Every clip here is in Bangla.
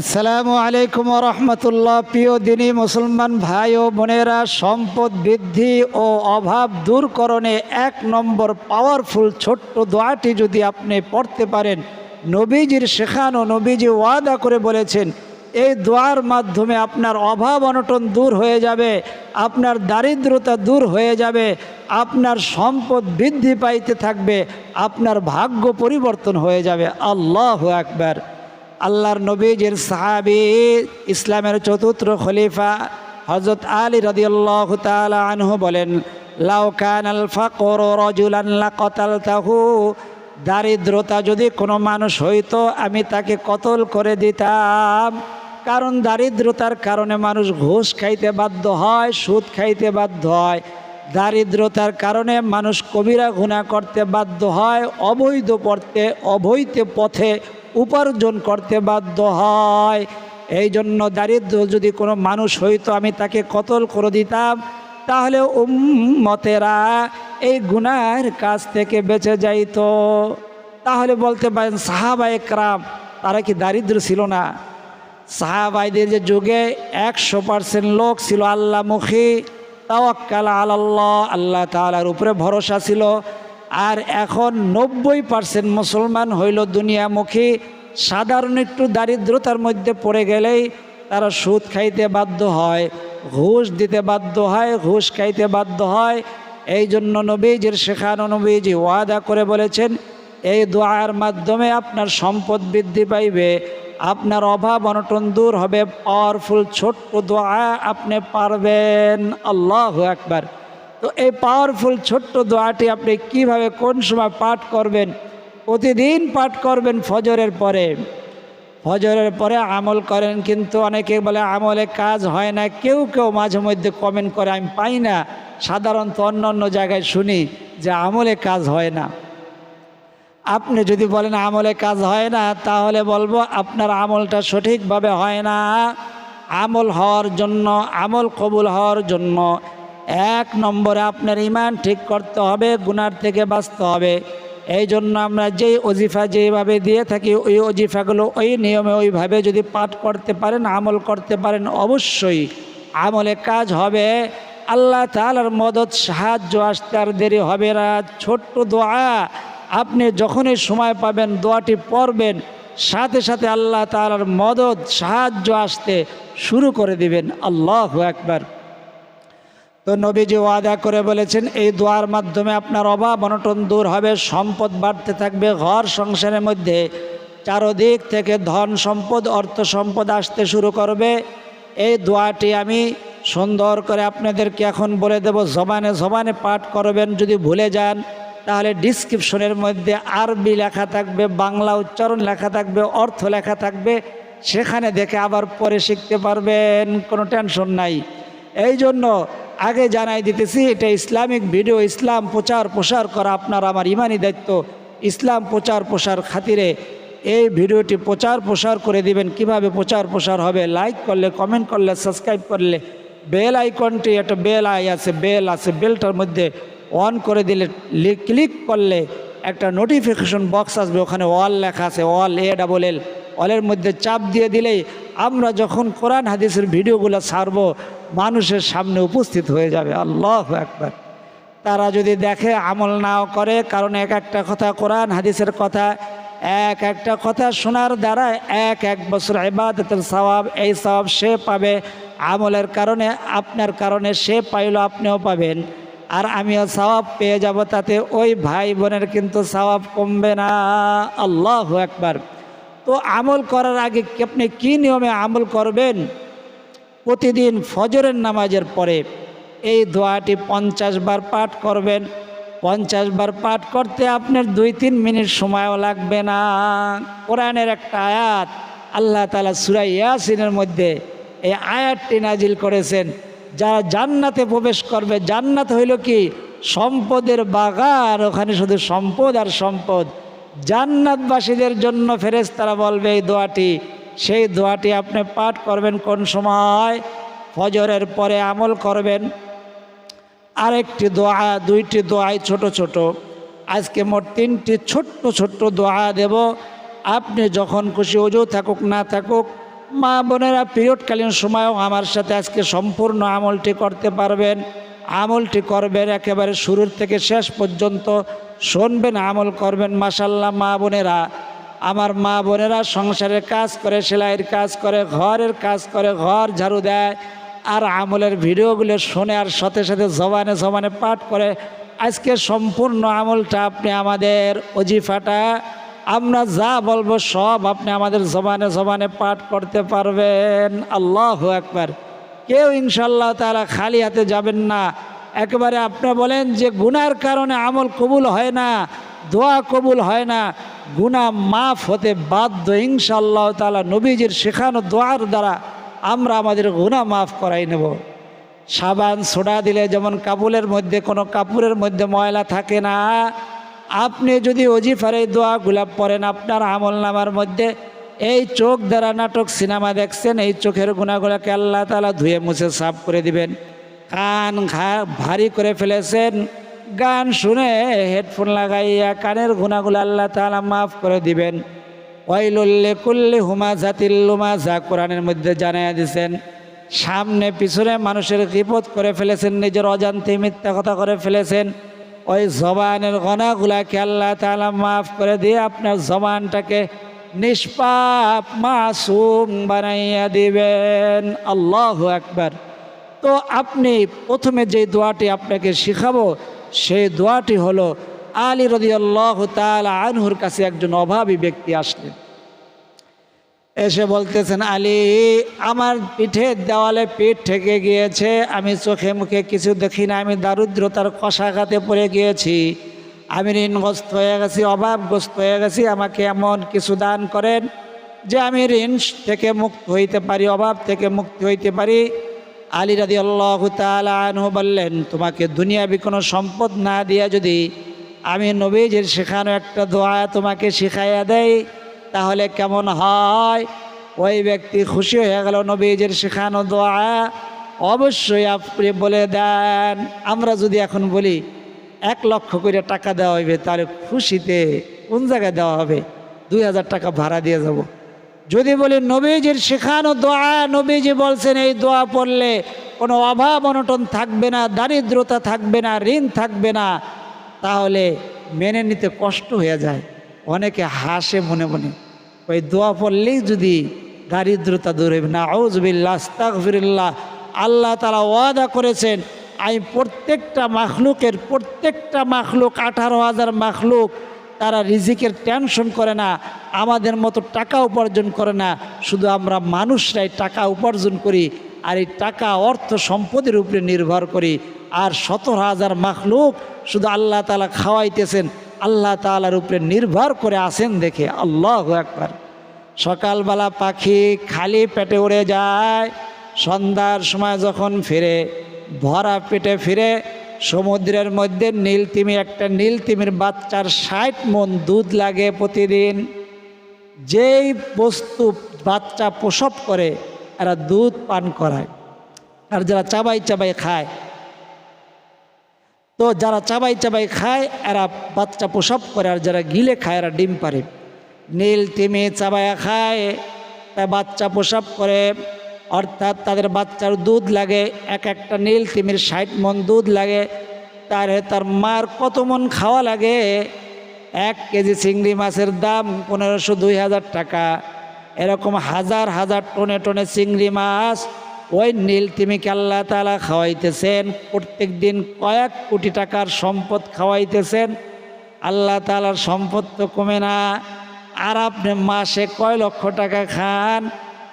আসসালামু আলাইকুম রহমতুল্লাহ। প্রিয় দিনী মুসলমান ভাই ও বোনেরা, সম্পদ বৃদ্ধি ও অভাব দূরকরণে এক নম্বর পাওয়ারফুল ছোট্ট দোয়াটি যদি আপনি পড়তে পারেন, নবীজির শেখানো, নবীজি ওয়াদা করে বলেছেন, এই দোয়ার মাধ্যমে আপনার অভাব অনটন দূর হয়ে যাবে, আপনার দারিদ্রতা দূর হয়ে যাবে, আপনার সম্পদ বৃদ্ধি পাইতে থাকবে, আপনার ভাগ্য পরিবর্তন হয়ে যাবে। আল্লাহ একবার আল্লাহর নবীজের সাহাবি, ইসলামের চতুর্থ খলিফা হজরত আলী রদিয়াল্লাহ তাআলা আনহু বলেন, লাউ কান আল ফাকর রজুলান লাকাতালতাহু দারিদ্রতা যদি কোনো মানুষ হইতো, আমি তাকে কতল করে দিতাম। কারণ দারিদ্রতার কারণে মানুষ ঘুষ খাইতে বাধ্য হয়, সুদ খাইতে বাধ্য হয়। দারিদ্রতার কারণে মানুষ কবিরা গুণা করতে বাধ্য হয়, অবৈধ পড়তে অবৈধ পথে উপার্জন করতে বাধ্য হয়। এই জন্য দারিদ্র যদি কোনো মানুষ হইতো, আমি তাকে কতল করে দিতাম। তাহলে উম্মতেরা এই গুনার কাছ থেকে বেঁচে যাইত। তাহলে বলতে পারেন, সাহাবা একরাম, তারা কি দারিদ্র ছিল না? সাহাবাইদের যে যুগে একশো পার্সেন্ট লোক ছিল আল্লাহমুখী তাওয়াক্কাল আল্লাহ আল্লাহ তালার উপরে ভরসা ছিল। আর এখন নব্বই পার্সেন্ট মুসলমান হইল দুনিয়ামুখী। সাধারণ একটু দারিদ্রতার মধ্যে পড়ে গেলেই তারা সুদ খাইতে বাধ্য হয়, ঘুষ দিতে বাধ্য হয়, ঘুষ খাইতে বাধ্য হয়। এই জন্য নবীজির শেখানো নবীজি ওয়াদা করে বলেছেন, এই দোয়ার মাধ্যমে আপনার সম্পদ বৃদ্ধি পাইবে, আপনার অভাব অনটন দূর হবে পাওয়ারফুল ছোট্ট দোয়া আপনি পারবেন। আল্লাহ একবার তো এই পাওয়ারফুল ছোট্ট দোয়াটি আপনি কীভাবে কোন সময় পাঠ করবেন? প্রতিদিন পাঠ করবেন ফজরের পরে। ফজরের পরে আমল করেন, কিন্তু অনেকে বলে আমলে কাজ হয় না, কেউ কেউ মাঝে মধ্যে কমেন্ট করে, আমি পাই না। সাধারণত অন্য অন্য জায়গায় শুনি যে আমলে কাজ হয় না। আপনি যদি বলেন আমলে কাজ হয় না, তাহলে বলব আপনার আমলটা সঠিকভাবে হয় না। আমল হওয়ার জন্য, আমল কবুল হওয়ার জন্য এক নম্বরে আপনার ইমান ঠিক করতে হবে, গুনার থেকে বাঁচতে হবে। এই জন্য আমরা যেই অজিফা যেভাবে দিয়ে থাকি, ওই অজিফাগুলো ওই নিয়মে ওইভাবে যদি পাঠ করতে পারেন, আমল করতে পারেন, অবশ্যই আমলে কাজ হবে। আল্লাহ তালার মদত, সাহায্য আসতে আর দেরি হবে না। ছোট্ট দোয়া, আপনি যখনই সময় পাবেন, দোয়াটি পড়বেন, সাথে সাথে আল্লাহ তালার মদত, সাহায্য আসতে শুরু করে দিবেন। আল্লাহ একবার তো নবীজি ওয়াদা করে বলেছেন, এই দোয়ার মাধ্যমে আপনার অভাব অনটন দূর হবে, সম্পদ বাড়তে থাকবে, ঘর সংসারের মধ্যে চারদিক থেকে ধন সম্পদ, অর্থ সম্পদ আসতে শুরু করবে। এই দোয়াটি আমি সুন্দর করে আপনাদেরকে এখন বলে দেব, জবানে জবানে পাঠ করবেন, যদি ভুলে যান, তাহলে ডিসক্রিপশনের মধ্যে আরবি লেখা থাকবে, বাংলা উচ্চারণ লেখা থাকবে, অর্থ লেখা থাকবে, সেখানে দেখে আবার পরে শিখতে পারবেন, কোনো টেনশন নাই। এই জন্য আগে জানাই দিতেছি, এটা ইসলামিক ভিডিও, ইসলাম প্রচার প্রসার করা আপনার আমার ইমানি দায়িত্ব। ইসলাম প্রচার প্রসার খাতিরে এই ভিডিওটি প্রচার প্রসার করে দিবেন। কীভাবে প্রচার প্রসার হবে? লাইক করলে কমেন্ট করলে সাবস্ক্রাইব করলে বেল আইকনটি একটা বেল আই আছে বেল আছে বেলটার মধ্যে অন করে দিলে ক্লিক করলে একটা নোটিফিকেশন বক্স আসবে। ওখানে অল লেখা আছে অল এ ডাবল এল অলের মধ্যে চাপ দিয়ে দিলেই আমরা যখন কোরআন হাদিসের ভিডিওগুলো ছাড়ব, মানুষের সামনে উপস্থিত হয়ে যাবে। আল্লাহ একবার তারা যদি দেখে আমল নাও করে, কারণ এক একটা কথা কোরআন হাদিসের কথা, এক একটা কথা শোনার দ্বারা এক এক বছর ইবাদতের সওয়াব, এই সওয়াব সে পাবে। আমলের কারণে, আপনার কারণে সে পাইল, আপনিও পাবেন। আর আমিও সওয়াব পেয়ে যাব তাতে ওই ভাই বোনের কিন্তু সওয়াব কমবে না। আল্লাহ একবার তো আমল করার আগে আপনি কী নিয়মে আমল করবেন? প্রতিদিন ফজরের নামাজের পরে এই দোয়াটি পঞ্চাশ বার পাঠ করবেন। পঞ্চাশ বার পাঠ করতে আপনার দুই তিন মিনিট সময়ও লাগবে না। কোরআনের একটা আয়াত, আল্লাহ তালা সুরাই ইয়াসিনের মধ্যে এই আয়াতটি নাজিল করেছেন। যারা জান্নাতে প্রবেশ করবে, জান্নাত হইল কি? সম্পদের বাগান, ওখানে শুধু সম্পদ আর সম্পদ। জান্নাতবাসীদের জন্য ফেরেস তারা বলবে, এই দোয়াটি, সেই দোয়াটি আপনি পাঠ করবেন কোন সময়? ফজরের পরে আমল করবেন। আরেকটি দোয়া, দুইটি দোয়াই ছোট ছোট। আজকে মোট তিনটি ছোট্ট ছোট্ট দোয়া দেব। আপনি যখন খুশি অজু থাকুক, না থাকুক, মা বোনেরা পিরিয়ডকালীন সময়ও আমার সাথে আজকে সম্পূর্ণ আমলটি করতে পারবেন। আমলটি করবেন একেবারে শুরুর থেকে শেষ পর্যন্ত শুনবেন, আমল করবেন। মাসাল্লাহ মা বোনেরা, আমার মা বোনেরা সংসারের কাজ করে, সেলাইয়ের কাজ করে, ঘরের কাজ করে, ঘর ঝাড়ু দেয় আর আমলের ভিডিওগুলো শোনে আর সাথে সাথে জবানে জবানে পাঠ করে, আজকে সম্পূর্ণ আমলটা আপনি আমাদের অজিফাটা, আমরা যা বলব সব আপনি আমাদের জবানে জবানে পাঠ করতে পারবেন। আল্লাহ একবার কেউ ইনশাল্লাহ তারা খালি হাতে যাবেন না। একেবারে আপনি বলেন যে গুনার কারণে আমল কবুল হয় না, দোয়া কবুল হয় না, গুনাহ মাফ হতে বাধ্য ইনশাল্লাহ তালা নবীজির শেখানো দোয়ার দ্বারা আমরা আমাদের গুনাহ মাফ করাই নেব। সাবান, সোডা দিলে যেমন কাপড়ের মধ্যে, কোনো কাপড়ের মধ্যে ময়লা থাকে না। আপনি যদি অজিফার এই দোয়াগুলা পড়েন, আপনার আমল নামার মধ্যে এই চোখ দ্বারা নাটক সিনেমা দেখছেন, এই চোখের গুণাগুলাকে আল্লাহ তালা ধুয়ে মুছে সাফ করে দিবেন। কান ঘা ভারী করে ফেলেছেন, গান শুনে হেডফোন লাগাইয়া কানের গুণাগুলো আল্লাহ তালা মাফ করে দিবেন। ওয়াইলুল্লে কুল্লি হুমা জাতিল্লুমা যা কোরআনের মধ্যে জানাইয়া দিছেন। সামনে পিছনে মানুষের বিপদ করে ফেলেছেন, নিজের অজান্তে মিথ্যা কথা করে ফেলেছেন। ওই জবানের গণাগুলাকে আল্লাহ তালা মাফ করে দিয়ে আপনার জবানটাকে নিষ্পাপ মাসুম বানাইয়া দিবেন। আল্লাহ একবার তো আপনি প্রথমে যে দোয়াটি আপনাকে শিখাবো, সেই দোয়াটি হলো, আলী রদি আল্লাহ তাল আনহুর কাছে একজন অভাবী ব্যক্তি আসলেন। এসে বলতেছেন, আলী, আমার পিঠের দেওয়ালে পিঠ ঠেকে গিয়েছে, আমি চোখে মুখে কিছু দেখি না, আমি দারিদ্রতার কষাঘাতে পড়ে গিয়েছি। আমি ঋণগ্রস্ত হয়ে গেছি, অভাবগ্রস্ত হয়ে গেছি, আমাকে এমন কিছু দান করেন যে আমি ঋণ থেকে মুক্ত হইতে পারি, অভাব থেকে মুক্তি হইতে পারি। আলী রাদি আল্লাহ আনহু বললেন, তোমাকে দুনিয়াবি কোনো সম্পদ না দিয়া যদি আমি নবীজের শেখানো একটা দোয়া তোমাকে শিখাইয়া দেয় তাহলে কেমন হয়? ওই ব্যক্তি খুশি হয়ে গেল নবীজের শেখানো দোয়া। অবশ্যই আপনি বলে দেন। আমরা যদি এখন বলি এক লক্ষ করে টাকা দেওয়া হইবে তাহলে খুশিতে কোন জায়গায় দেওয়া হবে? দুই হাজার টাকা ভাড়া দিয়ে যাব। যদি বলি, নবীজির শেখানো দোয়া, নবীজি বলছেন, এই দোয়া পড়লে কোনো অভাব অনটন থাকবে না, দারিদ্রতা থাকবে না, ঋণ থাকবে না, তাহলে মেনে নিতে কষ্ট হয়ে যায়। অনেকে হাসে মনে মনে। ওই দোয়া পড়লেই যদি দারিদ্রতা দূর হইবে না আউজবিল্লা আস্তাকফিরিল্লাহ আল্লাহ তালা ওয়াদা করেছেন আমি প্রত্যেকটা মাখলুকের প্রত্যেকটা মাখলুক, আঠারো হাজার মাখলুক, তারা রিজিকের টেনশন করে না, আমাদের মতো টাকা উপার্জন করে না। শুধু আমরা মানুষরাই টাকা উপার্জন করি আর এই টাকা অর্থ সম্পদের উপরে নির্ভর করি। আর সতেরো হাজার মাখলুক শুধু আল্লাহ তালা খাওয়াইতেছেন, আল্লাহ তালার উপরে নির্ভর করে আসেন দেখে। আল্লাহ একবার সকালবেলা পাখি খালি পেটে উড়ে যায়, সন্ধ্যার সময় যখন ফিরে ভরা পেটে ফিরে সমুদ্রের মধ্যে নীলতিমি একটা নীলতিমির বাচ্চার ষাট মন দুধ লাগে প্রতিদিন। যেই বস্তু বাচ্চা প্রসব করে, এরা দুধ পান করায়। আর যারা চাবাই চাবাই খায়, তো যারা চাবাই চাবাই খায়, এরা বাচ্চা প্রসব করে, আর যারা গিলে খায়, এরা ডিম পারে। নীল তিমি চাবায়া খায় তা বাচ্চা প্রসব করে। অর্থাৎ তাদের বাচ্চার দুধ লাগে, এক একটা নীল তিমির ষাট মন দুধ লাগে। তার তার মার কত মন খাওয়া লাগে? এক কেজি চিংড়ি মাছের দাম পনেরোশো দুই হাজার টাকা। এরকম হাজার হাজার টনে টনে চিংড়ি মাছ ওই নীল তিমিকে আল্লাহ তালা খাওয়াইতেছেন। প্রত্যেক দিন কয়েক কোটি টাকার সম্পদ খাওয়াইতেছেন। আল্লাহ তালার সম্পদ তো কমে না। আর আপনি মাসে কয় লক্ষ টাকা খান?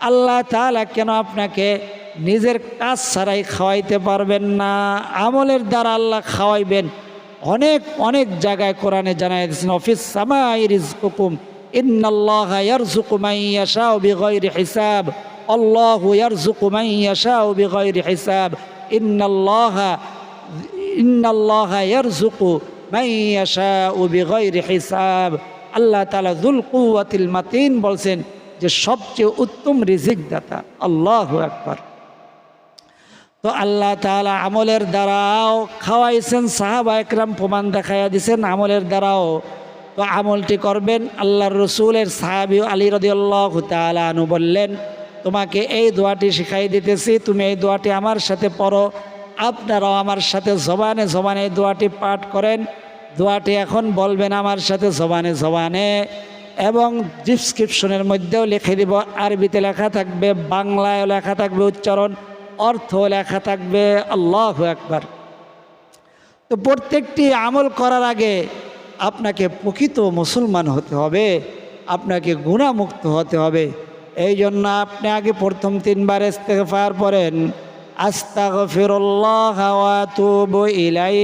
আল্লাহ তালা কেন আপনাকে নিজের কাজ ছাড়াই খাওয়াইতে পারবেন না? আমলের দ্বারা আল্লাহ খাওয়াইবেন। অনেক অনেক জায়গায় কোরআনে জানাই দিয়েছেন, অফিস সামাই রিজকুকুম, ইন্নাল্লাহ ইয়ারযুকু মান ইয়াশাউ বিগয়রি হিসাব, আল্লাহু ইয়ারযুকু মান ইয়াশাউ বিগয়রি হিসাব, ইন্নাল্লাহ ইন্নাল্লাহ ইয়ারযুকু মান ইয়াশাউ বিগয়রি হিসাব। আল্লাহ তাআলা যুল কুওয়াতিল মাতিন বলছেন যে সবচেয়ে উত্তম রিজিক দাতা আল্লাহু আকবার। তো আল্লাহ তালা আমলের দ্বারাও খাওয়াইছেন, সাহাবা একরাম প্রমাণ দেখাইয়া দিছেন আমলের দ্বারাও। তো আমলটি করবেন, আল্লাহর রসুলের সাহাবি আলী রদিয়াল্লাহ তালানু বললেন, তোমাকে এই দোয়াটি শিখাই দিতেছি, তুমি এই দোয়াটি আমার সাথে পড়ো, আপনারাও আমার সাথে জবানে জবানে এই দোয়াটি পাঠ করেন, দোয়াটি এখন বলবেন আমার সাথে জবানে জবানে। এবং ডিসক্রিপশনের মধ্যেও লিখে দিব, আরবিতে লেখা থাকবে বাংলায় লেখা থাকবে, উচ্চারণ অর্থ লেখা থাকবে, আল্লাহ একবার তো প্রত্যেকটি আমল করার আগে আপনাকে প্রকৃত মুসলমান হতে হবে, আপনাকে গুণামুক্ত হতে হবে। এই জন্য আপনি আগে প্রথম তিনবার ইস্তেগফার পড়েন, আস্তাগফিরুল্লাহ ওয়া আতুবু ইলাই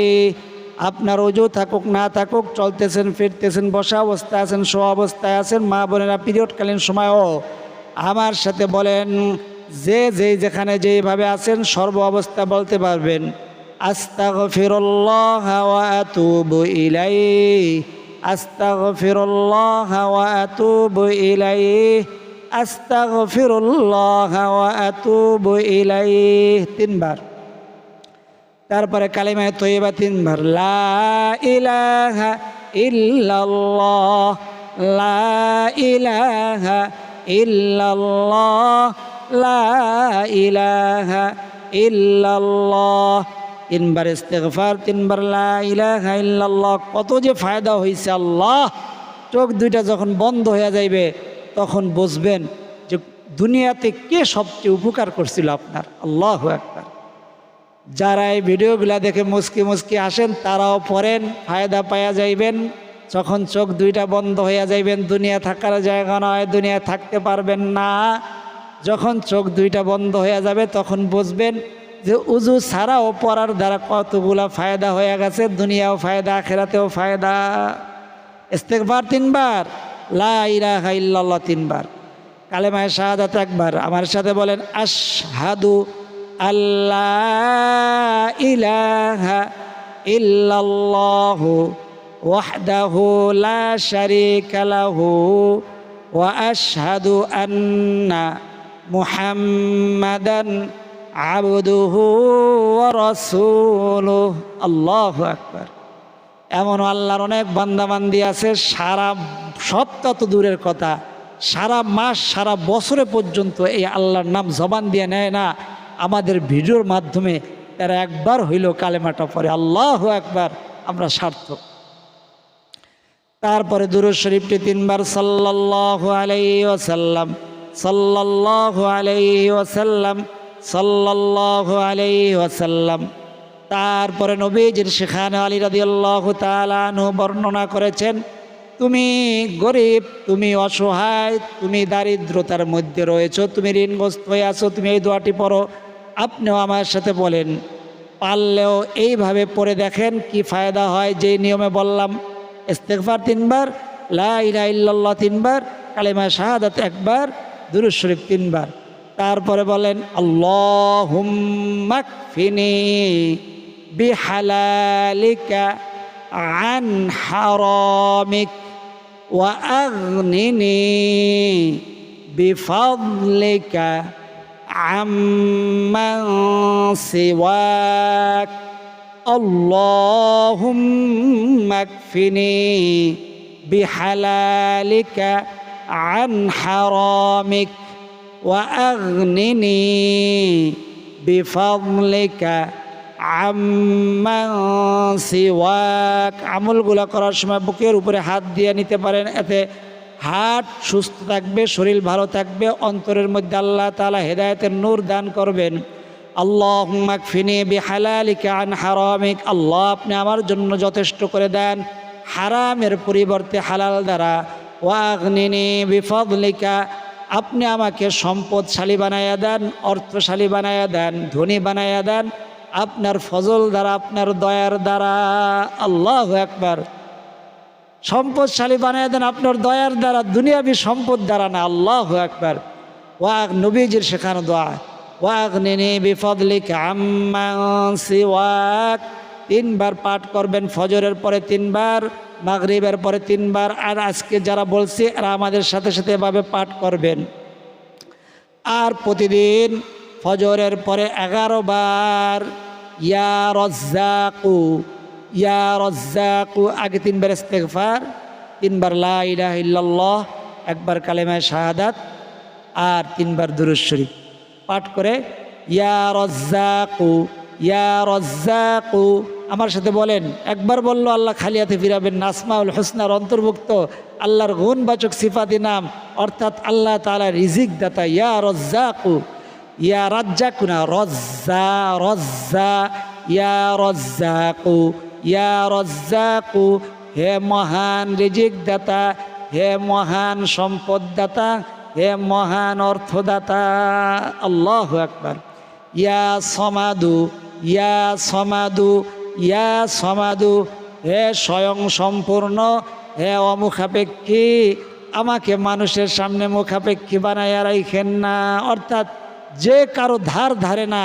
আপনার অজু থাকুক, না থাকুক, চলতেছেন, ফিরতেছেন, বসা অবস্থায় আছেন শো অবস্থায় আছেন, মা বোনেরা পিরিয়ডকালীন সময়ও আমার সাথে বলেন, যে যেই যেখানে যেইভাবে আছেন, সর্ব অবস্থা বলতে পারবেন। তিনবার। তারপরে কালিমায় তৈবা তিনবার, লা লা লা তিনবার ইস্তেগফার, তিনবার লা ইলাহা কত যে ফায়দা হয়েছে আল্লাহ। চোখ দুইটা যখন বন্ধ হয়ে যাইবে, তখন বুঝবেন যে দুনিয়াতে কে সবচেয়ে উপকার করছিল আপনার? আল্লাহ একবার যারা এই ভিডিওগুলা দেখে মুসকি মুসকি আসেন, তারাও পড়েন, ফায়দা পাওয়া যাইবেন। যখন চোখ দুইটা বন্ধ হইয়া যাইবেন, দুনিয়া থাকার জায়গা নয়, দুনিয়া থাকতে পারবেন না। যখন চোখ দুইটা বন্ধ হয়ে যাবে, তখন বুঝবেন যে উজু ছাড়াও পড়ার দ্বারা কতগুলা ফায়দা হয়ে গেছে, দুনিয়াও ফায়দা, আখেরাতেও ফায়দা। ইস্তেকবার তিনবার, লা ইলাহা ইল্লাল্লাহ তিনবার। কালেমায় শাহাদাত একবার। আমার সাথে বলেন, আশহাদু আল্লাহ ইলাহা ইল্লাল্লাহু শারীকা লাহু ওয়া আশহাদু আন্না মুহাম্মাদান আবদুহু ওয়া রাসূলুহু। আল্লাহু আকবার। এমন আল্লাহর অনেক বান্দাবান্দি আছে, সারা সপ্তাহ তো দূরের কথা, সারা মাস, সারা বছরে পর্যন্ত এই আল্লাহর নাম জবান দিয়ে নেয় না। আমাদের ভিডিওর মাধ্যমে তারা একবার হইল কালেমাটা পরে আল্লাহ একবার আমরা সার্থক। তারপরে দুরুদ শরীফটি তিনবার সাল্লাহ আলাইহি ওয়াসাল্লাম সাল্লাহ আলাইহি ওয়াসাল্লাম সাল্লাহ আলাইহি ওয়াসাল্লাম। তারপরে নবীজির সেখানে আলী রাদি আল্লাহ তালানু বর্ণনা করেছেন, তুমি গরিব, তুমি অসহায়, তুমি দারিদ্রতার মধ্যে রয়েছো, তুমি ঋণগ্রস্ত হয়ে আছো, তুমি এই দোয়াটি পড়ো। আপনিও আমার সাথে বলেন, পারলেও এইভাবে পড়ে দেখেন কি ফায়দা হয় যেই নিয়মে বললাম। ইস্তেকবার তিনবার, লা ইলাহা ইল্লাল্লাহ তিনবার কালেমা শাহাদাত একবার, দুরুদ শরীফ তিনবার। তারপরে বলেন আল্লাহুম্মাকফিনি বিহালালিকা আন হারামিক ওয়া আগনিনি عمن سواك اللهم اكفني بحلالك عن حرامك واغنني بفضلك আম্মান সিওয়াক আমলগুলো করার সময় বুকের উপরে হাত দিয়ে নিতে পারেন এতে হাট, সুস্থ থাকবে, শরীর ভালো থাকবে, অন্তরের মধ্যে আল্লাহ তালা হেদায়তের নূর দান করবেন। আল্লাহ ফিনে বি হালালিকা আন হারামিক। আল্লাহ আপনি আমার জন্য যথেষ্ট করে দেন হারামের পরিবর্তে হালাল দ্বারা। ওয়াগনিনি বিফদলিকা। আপনি আমাকে সম্পদশালী বানাইয়া দেন, অর্থশালী বানাইয়া দেন, ধনী বানাইয়া দেন। আপনার ফজল দ্বারা, আপনার দয়ার দ্বারা। আল্লাহ একবার সম্পদশালী বানিয়ে দেন, আপনার দয়ার দ্বারা, দুনিয়াবি সম্পদ দ্বারা না। আল্লাহ একবার ওয়াক নবীজির শেখানো দোয়া। ওয়াক নিনি বিফদলিক তিনবার পাঠ করবেন ফজরের পরে তিনবার, মাগরিবের পরে তিনবার। আর আজকে যারা বলছি, এরা আমাদের সাথে সাথে এভাবে পাঠ করবেন। আর প্রতিদিন ফজরের পরে এগারো বার, ইয়া রজ্জাকু ইয়া রজ্জাকু, আগে তিনবার ইস্তেগফার, তিনবার লা ইলাহা ইল্লাল্লাহ, একবার কালেমায় শাহাদাত, আর তিনবার দুরুজ শরীফ। পাঠ করে, ইয়া ইয়া আমার সাথে বলেন, একবার বলল আল্লাহ খালি হাতে ফিরাবেন নাসমাউল হোসনার অন্তর্ভুক্ত, আল্লাহর গুণবাচক সিফাতি নাম, অর্থাৎ আল্লাহ তালা রিজিক দাতা, ইয়া রজ্জাকু, ইয়া রাজ্জাকু না রজ্জা রজ্জা, ইয়া রজ্জাকু। ইয়া রজ্জাকু, হে মহান রিজিক দাতা হে মহান সম্পদদাতা, হে মহান অর্থদাতা। আল্লাহ একবার ইয়া সমাদু ইয়া সমাদু ইয়া সমাদু, হে স্বয়ং সম্পূর্ণ, হে অমুখাপেক্ষী, আমাকে মানুষের সামনে মুখাপেক্ষী বানাইয়া রাইখেন না। অর্থাৎ যে কারও ধার ধারে না,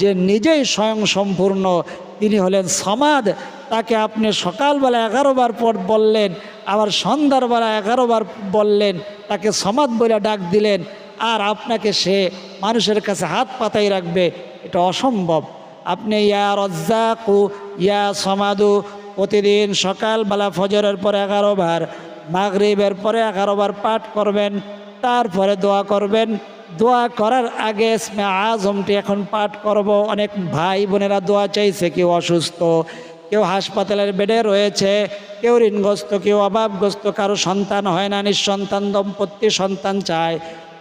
যে নিজেই স্বয়ং সম্পূর্ণ, তিনি হলেন সমাদ তাকে আপনি সকালবেলা এগারো বার পর বললেন, আবার সন্ধ্যারবেলা এগারো বার বললেন, তাকে সমাদ বলে ডাক দিলেন, আর আপনাকে সে মানুষের কাছে হাত পাতাই রাখবে, এটা অসম্ভব। আপনি, ইয়া রজ্জাকু, ইয়া সমাদু, প্রতিদিন সকালবেলা ফজরের পরে এগারো বার মাগরিবের পরে এগারো বার পাঠ করবেন, তারপরে দোয়া করবেন। দোয়া করার আগে ইসমে আজমটি এখন পাঠ করব। অনেক ভাই বোনেরা দোয়া চাইছে কেউ অসুস্থ। কেউ হাসপাতালের বেডে রয়েছে, কেউ ঋণগ্রস্ত, কেউ অভাবগ্রস্ত, কারও সন্তান হয় না, নিঃসন্তান, দম্পতি সন্তান চায়,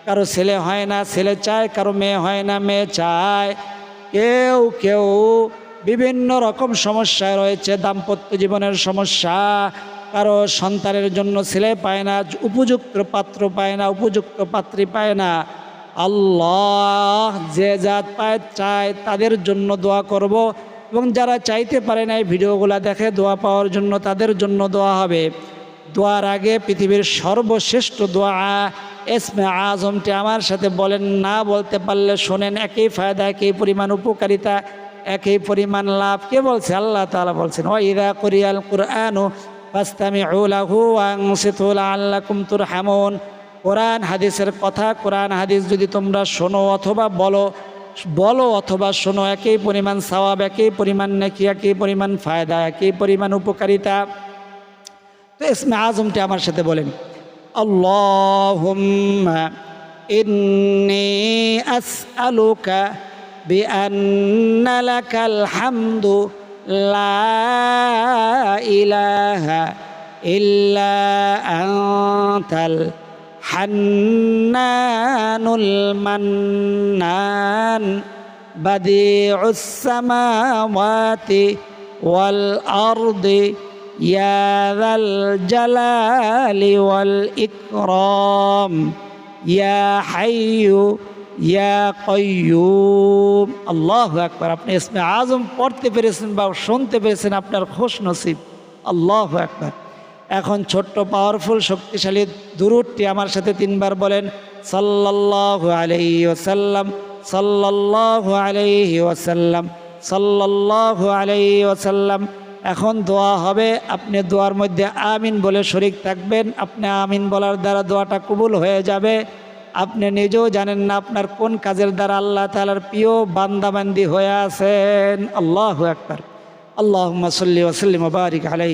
কারও ছেলে হয় না, ছেলে চায়, কারও মেয়ে হয় না, মেয়ে চায়। কেউ কেউ বিভিন্ন রকম সমস্যায় রয়েছে, দাম্পত্য জীবনের সমস্যা, কারও সন্তানের জন্য ছেলে পায় না, উপযুক্ত পাত্র পায় না, উপযুক্ত পাত্রী পায় না। আল্লাহ যে জাত পায়, চায়, তাদের জন্য দোয়া করব। এবং যারা চাইতে পারে না এই ভিডিওগুলো দেখে দোয়া পাওয়ার জন্য তাদের জন্য দোয়া হবে। দোয়ার আগে পৃথিবীর সর্বশ্রেষ্ঠ দোয়া এসমে আজমটি আমার সাথে বলেন, না বলতে পারলে শোনেন, একই ফায়দা, একই পরিমাণ উপকারিতা, একই পরিমাণ লাভ। কে বলছে? আল্লাহ তালা বলছেন ও ইদা করিয়াল কুরআনু বাস্তামি উলাহু আংসিতুল আল্লাকুম তুর হামুন কোরআন হাদিসের কথা, কোরআন হাদিস যদি তোমরা শোনো অথবা বলো বলো অথবা শোনো, একই পরিমাণ সওয়াব একই পরিমাণ নাকি, একই পরিমাণ ফায়দা, একই পরিমাণ উপকারিতা। তো ইসমে আজমটি আমার সাথে বলেন, আল্লাহুম্মা ইন্নি আসআলুকা হান্নানুল মান্নান বাদিউস সামাওয়াতি ওয়াল আরদি যাল জালালি ওয়াল ইকরাম, ইয়া হাইয়ু, ইয়া কয়্যুম আল্লাহু আকবার, আপনি ইসমে আজম পড়তে পেরেছেন বা শুনতে পেরেছেন আপনার খোশ নসিব আল্লাহু আকবার। এখন ছোট্ট পাওয়ারফুল শক্তিশালী দুরুটটি আমার সাথে তিনবার বলেন, সাল্লাল্লাহু আলাইহি ওয়াসাল্লাম, সাল্লাল্লাহু আলাইহি ওয়াসাল্লাম, সাল্লাল্লাহু আলাইহি ওয়াসাল্লাম। এখন দোয়া হবে, আপনি দোয়ার মধ্যে আমিন বলে শরিক থাকবেন, আপনি আমিন বলার দ্বারা দোয়াটা কবুল হয়ে যাবে। আপনি নিজেও জানেন না আপনার কোন কাজের দ্বারা আল্লাহ তালার প্রিয় বান্দাবান্দি হয়ে আছেন। আল্লাহ একবার আল্লাহ সাল্লি ওসাল্লিম বারিক আলাই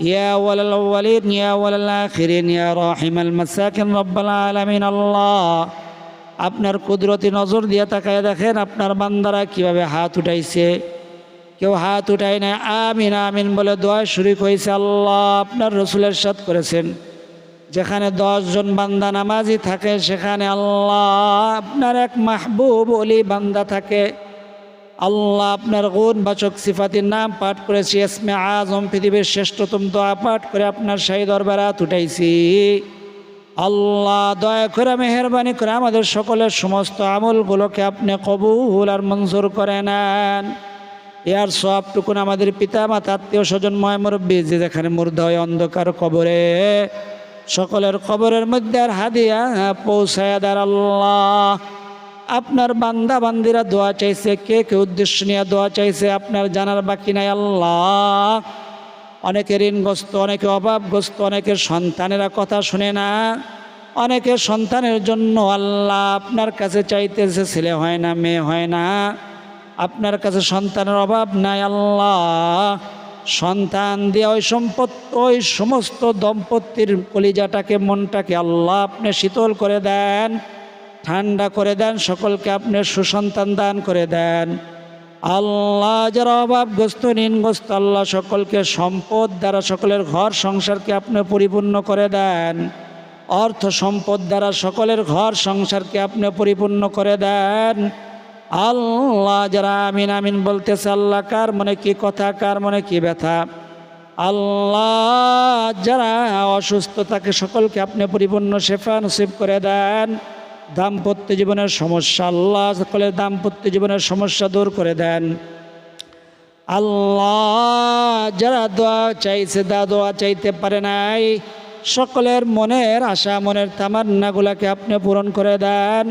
يا أول الأولين يا أول الآخرين يا راحم المساكن رب العالمين الله আপনার কুদরতি নজর দিয়ে তাকায় দেখেন আপনার বান্দারা কিভাবে হাত উঠাইছে কেউ হাত উঠায় না আমিন আমিন বলে দোয়া শুরু হয়েছে আল্লাহ আপনার রসুলের সাথ করেছেন যেখানে দশজন বান্দা নামাজি থাকে সেখানে আল্লাহ আপনার এক মাহবুব অলি বান্দা থাকে আল্লাহ আপনার গুণ বাচক সিফাতির নাম পাঠ করেছি। এসমে আজম পৃথিবীর শ্রেষ্ঠতম দোয়া পাঠ করে আপনার শাহী দরবারাত উঠাইছি। আল্লাহ দয়া করে মেহরবানি করে আমাদের সকলের সমস্ত আমলগুলোকে আপনি কবুল আর মঞ্জুর করে নেন। ইয়ার সবটুকুন আমাদের পিতা মাতা আত্মীয় স্বজন ময় মুরব্বী, যে যেখানে মূর্ধ হয় অন্ধকার কবরে, সকলের খবরের মধ্যে আর হাদিয়া পৌঁছায় দেন আল্লাহ। আপনার বান্দা বান্দিরা দোয়া চাইছে, কে কে উদ্দেশ্য নিয়ে দোয়া চাইছে আপনার জানার বাকি নাই আল্লাহ। অনেকে ঋণগ্রস্ত, অনেকে অভাবগ্রস্ত, অনেকের সন্তানেরা কথা শুনে না। অনেকের সন্তানের জন্য আল্লাহ আপনার কাছে চাইতেছে, ছেলে হয় না, মেয়ে হয় না। আপনার কাছে সন্তানের অভাব নাই আল্লাহ। সন্তান দিয়ে ওই সম্পদ ওই সমস্ত দম্পতির কলিজাটাকে, মনটাকে আল্লাহ আপনি শীতল করে দেন। ঠান্ডা করে দেন, সকলকে আপনি সুসন্তান দান করে দেন। আল্লাহ যারা অভাবগ্রস্ত ঋণগ্রস্ত আল্লাহ সকলকে সম্পদ দ্বারা সকলের ঘর সংসারকে আপনি পরিপূর্ণ করে দেন। অর্থ সম্পদ দ্বারা সকলের ঘর সংসারকে আপনি পরিপূর্ণ করে দেন। আল্লাহ যারা আমিন আমিন বলতেছে, আল্লাহ কার মনে কি কথা, কার মনে কি ব্যথা? আল্লাহ যারা অসুস্থ, তাকে সকলকে আপনি পরিপূর্ণ শেফা নসিব করে দেন। দাম্পত্য জীবনের সমস্যা, আল্লাহ সকলের দাম্পত্য জীবনের সমস্যা দূর করে দেন। আল্লাহ যারা দোয়া চাইছে, দা দোয়া চাইতে পারে নাই, সকলের মনের আশা, মনের তামান্নাগুলাকে আপনি পূরণ করে দেন।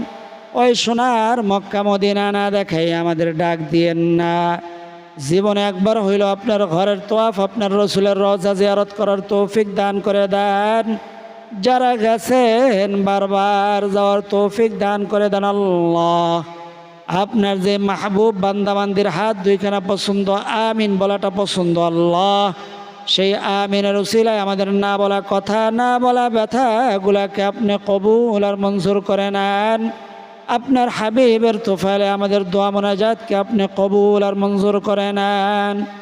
ওই সোনার মক্কা মদিনা না দেখাই আমাদের ডাক দিয়েন না। জীবনে একবার হইল আপনার ঘরের তোয়াফ, আপনার রসুলের রজা জিয়ারত করার তৌফিক দান করে দেন। যারা গেছেন বারবার যাওয়ার তৌফিক দান করে দেন আল্লাহ। আপনার যে মাহবুব বান্দাবান্দির হাত দুইখানা পছন্দ, আমিন বলাটা পছন্দ আল্লাহ। সেই আমিনের উসিলায় আমাদের না বলা কথা, না বলা ব্যথা এগুলাকে আপনি কবুল আর মঞ্জুর করে নেন। আপনার হাবিবের তোফালে আমাদের দোয়া মোনাজাতকে আপনি কবুল আর মঞ্জুর করে নেন।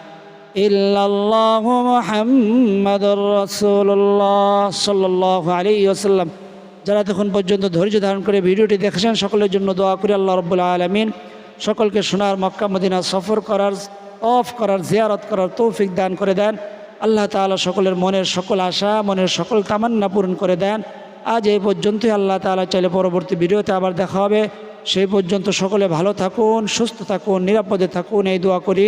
ইল্লাল্লাহ যারা তখন পর্যন্ত ধৈর্য ধারণ করে ভিডিওটি দেখেছেন, সকলের জন্য দোয়া করি আল্লাহ রবুল্লা আলমিন। সকলকে সোনার মক্কা, মদিনা সফর করার, অফ করার, জিয়ারত করার তৌফিক দান করে দেন। আল্লাহ তালা সকলের মনের সকল আশা, মনের সকল তামান্না পূরণ করে দেন। আজ এই পর্যন্তই, আল্লাহ তালা চাইলে পরবর্তী ভিডিওতে আবার দেখা হবে। সেই পর্যন্ত সকলে ভালো থাকুন, সুস্থ থাকুন, নিরাপদে থাকুন, এই দোয়া করি।